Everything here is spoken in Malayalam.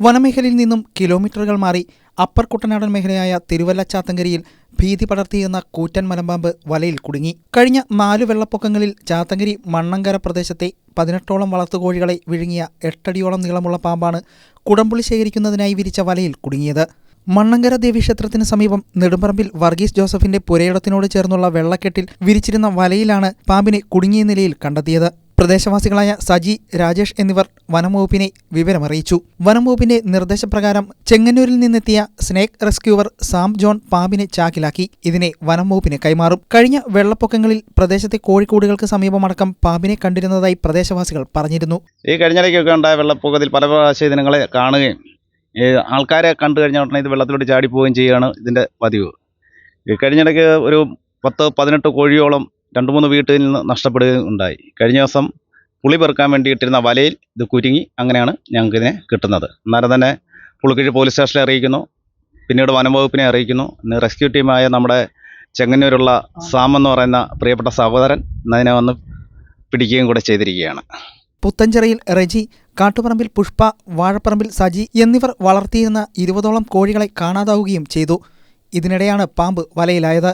വനമേഖലയിൽ നിന്നും കിലോമീറ്ററുകൾ മാറി അപ്പർ കുട്ടനാടൻ മേഖലയായ തിരുവല്ല ചാത്തങ്കരിയിൽ ഭീതി പടർത്തിയിരുന്ന കൂറ്റൻ മലമ്പാമ്പ് വലയിൽ കുടുങ്ങി. കഴിഞ്ഞ നാലു വെള്ളപ്പൊക്കങ്ങളിൽ ചാത്തങ്കരി മണ്ണങ്കര പ്രദേശത്തെ പതിനെട്ടോളം വളർത്തുകോഴികളെ വിഴുങ്ങിയ എട്ടടിയോളം നീളമുള്ള പാമ്പാണ് കുടംപുളി ശേഖരിക്കുന്നതിനായി വിരിച്ച വലയിൽ കുടുങ്ങിയത്. മണ്ണങ്കര ദേവീക്ഷേത്രത്തിന് സമീപം നെടുമ്പറമ്പിൽ വർഗീസ് ജോസഫിന്റെ പുരയിടത്തിനോട് ചേർന്നുള്ള വെള്ളക്കെട്ടിൽ വിരിച്ചിരുന്ന വലയിലാണ് പാമ്പിനെ കുടുങ്ങിയ നിലയിൽ കണ്ടെത്തിയത്. പ്രദേശവാസികളായ സജി രാജേഷ് എന്നിവർ വനംവകുപ്പിനെ വിവരമറിയിച്ചു. വനംവകുപ്പിന്റെ നിർദ്ദേശപ്രകാരം ചെങ്ങന്നൂരിൽ നിന്നെത്തിയ സ്നേക് റെസ്ക്യൂവർ സാം ജോൺ പാമ്പിനെ ചാക്കിലാക്കി. ഇതിനെ വനംവകുപ്പിന് കൈമാറും. കഴിഞ്ഞ വെള്ളപ്പൊക്കങ്ങളിൽ പ്രദേശത്തെ കോഴിക്കോടുകൾക്ക് സമീപമടക്കം പാമ്പിനെ കണ്ടിരുന്നതായി പ്രദേശവാസികൾ പറഞ്ഞിരുന്നു. ഈ കഴിഞ്ഞിടയ്ക്കൊക്കെ ഉണ്ടായ വെള്ളപ്പൊക്കത്തിൽ പല പ്രാവശ്യം ഇതിനങ്ങളെ കാണുകയും ആൾക്കാരെ കണ്ടു കഴിഞ്ഞ ഉടനെ ഇത് വെള്ളത്തിലോട്ട് ചാടിപ്പോവുകയും ചെയ്യുകയാണ് ഇതിന്റെ പതിവ്. കഴിഞ്ഞിടയ്ക്ക് ഒരു പത്ത് പതിനെട്ട് കോഴിയോളം രണ്ട് മൂന്ന് വീട്ടിൽ നിന്ന് നഷ്ടപ്പെടുകയും ഉണ്ടായി. കഴിഞ്ഞ ദിവസം പുളി പെറുക്കാൻ വേണ്ടി ഇട്ടിരുന്ന വലയിൽ ഇത് കുരുങ്ങി അങ്ങനെയാണ് ഞങ്ങൾക്കിതിനെ കിട്ടുന്നത്. അന്നേരം തന്നെ പുളിക്കിഴി പോലീസ് സ്റ്റേഷനിൽ അറിയിക്കുന്നു. പിന്നീട് വനംവകുപ്പിനെ അറിയിക്കുന്നു. ഇന്ന് റെസ്ക്യൂ ടീമായ നമ്മുടെ ചെങ്ങന്നൂരുള്ള സാം എന്ന് പറയുന്ന പ്രിയപ്പെട്ട സഹോദരൻ എന്നതിനെ വന്ന് പിടിക്കുകയും കൂടെ ചെയ്തിരിക്കുകയാണ്. പുത്തഞ്ചിറയിൽ റെജി കാട്ടുപറമ്പിൽ പുഷ്പ വാഴപ്പറമ്പിൽ സജി എന്നിവർ വളർത്തിയിരുന്ന ഇരുപതോളം കോഴികളെ കാണാതാവുകയും ചെയ്തു. ഇതിനിടെയാണ് പാമ്പ് വലയിലായത്.